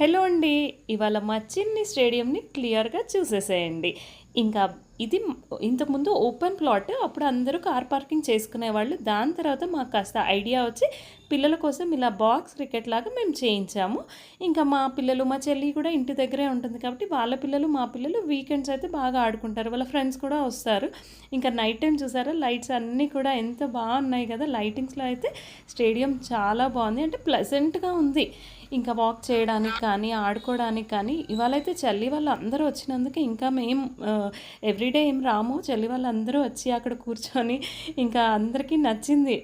Hello అండి ఇవాళ మా చిన్ని స్టేడియంని క్లియర్గా చూసేసేయండి. ఇంకా ఇది ఇంతకుముందు ఓపెన్ ప్లాట్ అప్పుడు అందరూ కార్ పార్కింగ్ చేసుకునేవాళ్ళు దాని తర్వాత మాకు కాస్త ఐడియా వచ్చి పిల్లల కోసం ఇలా బాక్స్ క్రికెట్ లాగా మేము చేయించాము. ఇంకా మా పిల్లలు మా చెల్లి కూడా ఇంటి దగ్గరే ఉంటుంది కాబట్టి వాళ్ళ పిల్లలు మా పిల్లలు వీకెండ్స్ అయితే బాగా ఆడుకుంటారు. వాళ్ళ ఫ్రెండ్స్ కూడా వస్తారు. ఇంకా నైట్ టైం చూసారా లైట్స్ అన్నీ కూడా ఎంత బాగున్నాయి కదా. లైటింగ్స్లో అయితే స్టేడియం చాలా బాగుంది. అంటే ప్లెజెంట్గా ఉంది. ఇంకా వాక్ చేయడానికి కానీ ఆడుకోవడానికి కానీ ఇవాళైతే చల్లి వాళ్ళు అందరూ వచ్చినందుకు ఇంకా మేము ఎవ్రీడే ఏం రాము? చెల్లి వాళ్ళందరూ వచ్చి అక్కడ కూర్చొని ఇంకా అందరికీ నచ్చింది.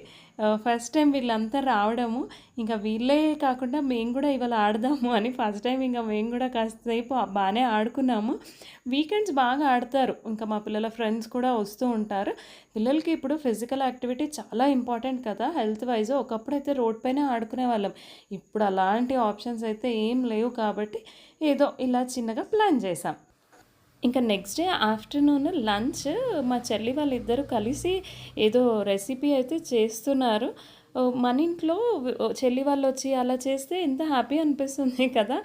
ఫస్ట్ టైం వీళ్ళంతా రావడము. ఇంకా వీళ్ళే కాకుండా మేము కూడా ఇవాళ ఆడదాము అని ఫస్ట్ టైం ఇంకా మేము కూడా కాసేపు బాగానే ఆడుకున్నాము. వీకెండ్స్ బాగా ఆడతారు. ఇంకా మా పిల్లల ఫ్రెండ్స్ కూడా వస్తూ ఉంటారు. పిల్లలకి ఇప్పుడు ఫిజికల్ యాక్టివిటీ చాలా ఇంపార్టెంట్ కదా. హెల్త్ వైజ్ ఒకప్పుడు అయితే రోడ్ పైన ఆడుకునే వాళ్ళం. ఇప్పుడు అలాంటి ఆప్షన్స్ అయితే ఏం లేవు కాబట్టి ఏదో ఇలా చిన్నగా ప్లాన్ చేసాం ఇంకా నెక్స్ట్ డే ఆఫ్టర్నూన్ లంచ్ మా చెల్లి వాళ్ళిద్దరూ కలిసి ఏదో రెసిపీ అయితే చేస్తున్నారు. మన ఇంట్లో చెల్లి వాళ్ళు వచ్చి అలా చేస్తే ఎంత హ్యాపీ అనిపిస్తుంది కదా.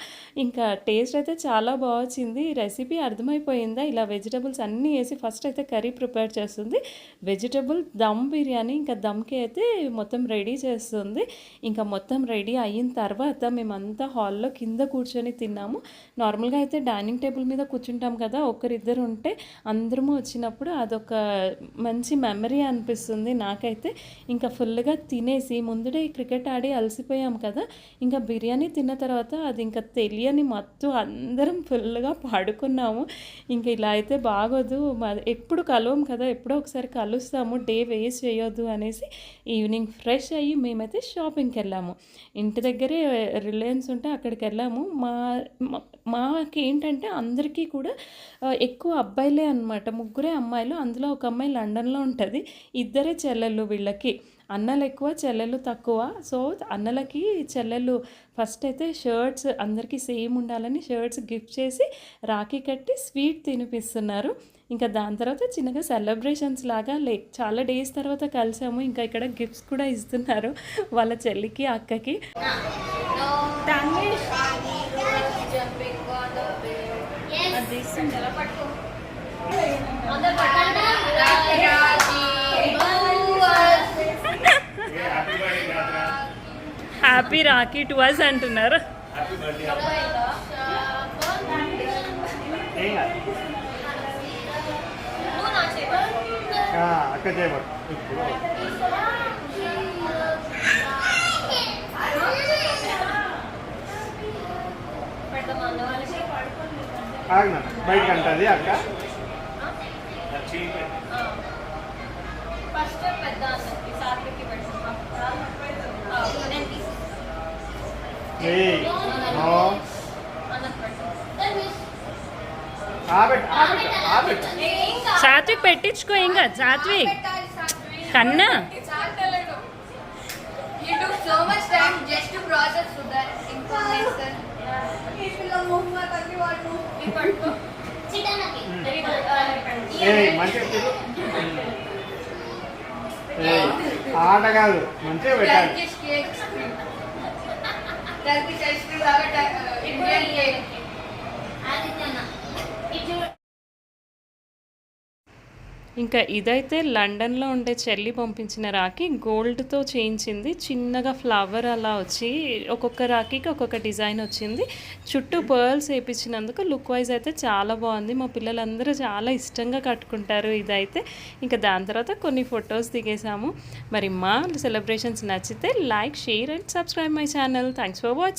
ఇంకా టేస్ట్ అయితే చాలా బాగా వచ్చింది. రెసిపీ అర్థమైపోయిందా? ఇలా వెజిటబుల్స్ అన్నీ వేసి ఫస్ట్ అయితే కర్రీ ప్రిపేర్ చేస్తుంది. వెజిటబుల్ దమ్ బిర్యానీ ఇంకా దమ్కి అయితే మొత్తం రెడీ చేస్తుంది. ఇంకా మొత్తం రెడీ అయిన తర్వాత మేమంతా హాల్లో కింద కూర్చొని తిన్నాము. నార్మల్గా అయితే డైనింగ్ టేబుల్ మీద కూర్చుంటాం కదా ఒకరిద్దరు ఉంటే అందరము వచ్చినప్పుడు అదొక మంచి మెమరీ అనిపిస్తుంది నాకైతే. ఇంకా ఫుల్గా తినే తినేసి ముందుడే క్రికెట్ ఆడి అలసిపోయాం కదా. ఇంకా బిర్యానీ తిన్న తర్వాత అది ఇంకా తెలియని మత్తు అందరం ఫుల్గా పాడుకున్నాము. ఇంకా ఇలా అయితే బాగోదు. ఎప్పుడు కలవం కదా ఎప్పుడో ఒకసారి కలుస్తాము. డే వేస్ట్ చేయొద్దు అనేసి ఈవినింగ్ ఫ్రెష్ అయ్యి మేమైతే షాపింగ్కి వెళ్ళాము. ఇంటి దగ్గరే రిలయన్స్ ఉంటే అక్కడికి వెళ్ళాము. మా మాకేంటంటే అందరికీ కూడా ఎక్కువ అబ్బాయిలే అనమాట ముగ్గురే అమ్మాయిలు. అందులో ఒక అమ్మాయి లండన్లో ఉంటుంది. ఇద్దరే చెల్లెళ్ళు వీళ్ళకి. అన్నలు ఎక్కువ చెల్లెలు తక్కువ. సో అన్నలకి చెల్లెలు ఫస్ట్ అయితే షర్ట్స్ అందరికీ సేమ్ ఉండాలని షర్ట్స్ గిఫ్ట్ చేసి రాఖీ కట్టి స్వీట్ తినిపిస్తున్నారు. ఇంకా దాని తర్వాత చిన్నగా సెలబ్రేషన్స్ లాగా లే చాలా డేస్ తర్వాత కలిసాము. ఇంకా ఇక్కడ గిఫ్ట్స్ కూడా ఇస్తున్నారు వాళ్ళ చెల్లికి అక్కకి. హ్యాపీ రాఖీ టు అస్ అంటున్నారు అక్క చేయబడు బయట అంటది అక్క ఫస్ట్ పెద్ద సాత్వికి సాత్విక్ పెట్టించుకో ఇంకా సాత్విక్ కన్నా You took so much time just to process to that information. ఆట కాదు మంచిగా పెట్టాలి ટર્કી ચાઇલ્ડ આગળ ઇન્ડિયન આ રીતના ఇంకా ఇదైతే లండన్లో ఉండే చెల్లి పంపించిన రాఖీ. గోల్డ్తో చేయించింది. చిన్నగా ఫ్లవర్ అలా వచ్చి ఒక్కొక్క రాఖీకి ఒక్కొక్క డిజైన్ వచ్చింది. చుట్టూ పర్ల్స్ వేయించినందుకు లుక్ వైజ్ అయితే చాలా బాగుంది. మా పిల్లలందరూ చాలా ఇష్టంగా కట్టుకుంటారు ఇదైతే. ఇంకా దాని తర్వాత కొన్ని ఫొటోస్ దిగేసాము మరి మా సెలబ్రేషన్స్ నచ్చితే like share and subscribe my channel. Thanks for watching.